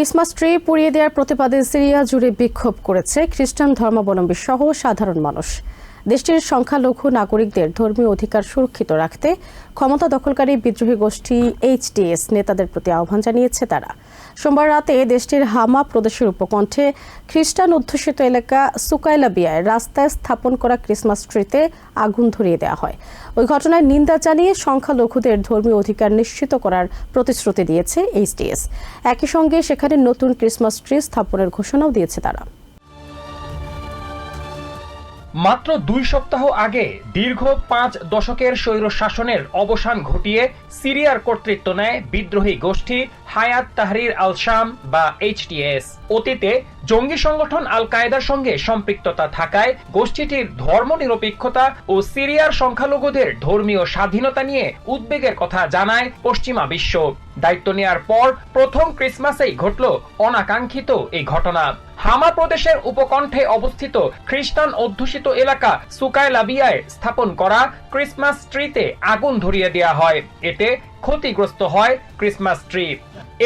Christmas tree পুড়িয়ে দেওয়ার প্রতিবাদে সিরিয়া জুড়ে বিক্ষোভ করেছে খ্রিস্টান ধর্মাবলম্বী সহ সাধারণ মানুষ। দেশটির সংখ্যালঘু নাগরিকদের ধর্মীয় অধিকার সুরক্ষিত রাখতে ক্ষমতা দখলকারী বিদ্রোহী গোষ্ঠী এইচডিএস নেতাদের প্রতি আহ্বান জানিয়েছে তারা। সোমবার রাতে দেশটির হামা প্রদেশের উপকণ্ঠে খ্রিস্টান অধ্যুষিত এলাকা সুকাইলাবিয়ায় রাস্তায় স্থাপন করা ক্রিসমাস ট্রিতে আগুন ধরিয়ে দেওয়া হয়। ওই ঘটনায় নিন্দা জানিয়ে সংখ্যালঘুদের ধর্মীয় অধিকার নিশ্চিত করার প্রতিশ্রুতি দিয়েছে এইচডিএস একই সঙ্গে সেখানে নতুন ক্রিসমাস ট্রি স্থাপনের ঘোষণাও দিয়েছে তারা। মাত্র দুই সপ্তাহ আগে দীর্ঘ পাঁচ দশকের স্বৈর শাসনের অবসান ঘটিয়ে সিরিয়ার কর্তৃত্ব নেয় বিদ্রোহী গোষ্ঠী হায়াত তাহরির আল শাম বা এইচটিএস অতীতে জঙ্গি সংগঠন আল কায়েদার সঙ্গে সম্পৃক্ততা থাকায় গোষ্ঠীটির ধর্মনিরপেক্ষতা ও সিরিয়ার সংখ্যালঘুদের ধর্মীয় স্বাধীনতা নিয়ে উদ্বেগের কথা জানায় পশ্চিমা বিশ্ব। দায়িত্ব নেয়ার পর প্রথম ক্রিসমাসেই ঘটল অনাকাঙ্ক্ষিত এই ঘটনা। হামা প্রদেশের উপকণ্ঠে অবস্থিত খ্রিস্টান অধ্যুষিত এলাকা সুকাইলাবিয়ায় স্থাপন করা ক্রিসমাস ট্রিতে আগুন ধরিয়ে দেওয়া হয়। এতে ক্ষতিগ্রস্ত হয় ক্রিসমাস ট্রি।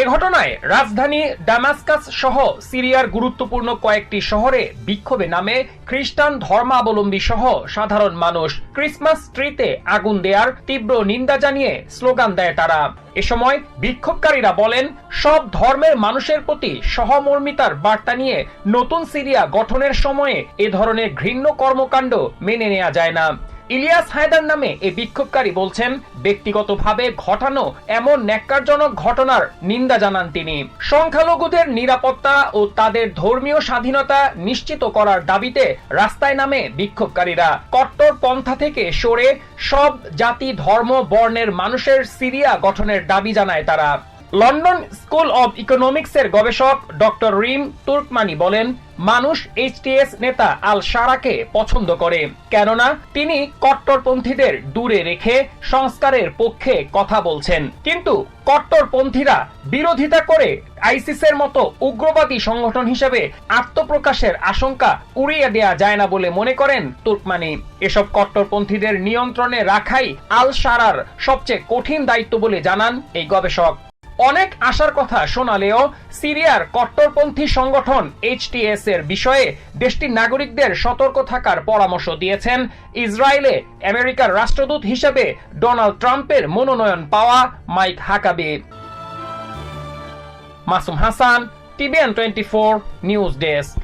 এ ঘটনায় রাজধানী ডামাস্কাস সহ সিরিয়ার গুরুত্বপূর্ণ কয়েকটি শহরে বিক্ষোভে নামে খ্রিস্টান ধর্মাবলম্বী সহ সাধারণ মানুষ ক্রিসমাস ট্রিতে আগুন দেয়ার তীব্র নিন্দা জানিয়ে স্লোগান দেয় তারা। এ সময় বিক্ষোভকারীরা বলেন, সব ধর্মের মানুষের প্রতি সহমর্মিতার বার্তা নিয়ে নতুন সিরিয়া গঠনের সময়ে এ ধরনের ঘৃণ্য কর্মকাণ্ড মেনে নেওয়া যায় না। ইলিয়াস হায়দার নামে এই বিক্ষোভকারী বলছেন, ব্যক্তিগতভাবে ঘটানো এমন ন্যাক্কারজনক ঘটনার নিন্দা জানান তিনি। সংখ্যালঘুদের নিরাপত্তা ও তাদের ধর্মীয় স্বাধীনতা নিশ্চিত করার দাবিতে রাস্তায় নামে বিক্ষোভকারীরা। কট্টর পন্থা থেকে সরে সব জাতি, ধর্ম, বর্ণের মানুষের সিরিয়া গঠনের দাবি জানায় তারা। লন্ডন স্কুল অব ইকোনমিক্সের গবেষক ডক্টর রিম তুর্কমানি বলেন, মানুষ এইচটিএস নেতা আল সারাকে পছন্দ করে। কেননা, তিনি কট্টরপন্থীদের দূরে রেখে সংস্কারের পক্ষে কথা বলছেন। কিন্তু কট্টরপন্থীরা বিরোধিতা করে আইসিসের মতো উগ্রবাদী সংগঠন হিসেবে আত্মপ্রকাশের আশঙ্কা উড়িয়ে দেয়া যায় না বলে মনে করেন তুর্কমানি। এসব কট্টরপন্থীদের নিয়ন্ত্রণে রাখাই আল সারার সবচেয়ে কঠিন দায়িত্ব বলে জানান এই গবেষক। অনেক আশার কথা শোনালেও সিরিয়ার কট্টরপন্থী সংগঠন এইচটিএস এর বিষয়ে দেশটির নাগরিকদের সতর্ক থাকার পরামর্শ দিয়েছেন। ইসরায়েলে আমেরিকার রাষ্ট্রদূত হিসেবে ডোনাল্ড ট্রাম্পের মনোনয়ন পাওয়া Mike Huckabee. Masum Hasan, TVN twenty four news desk.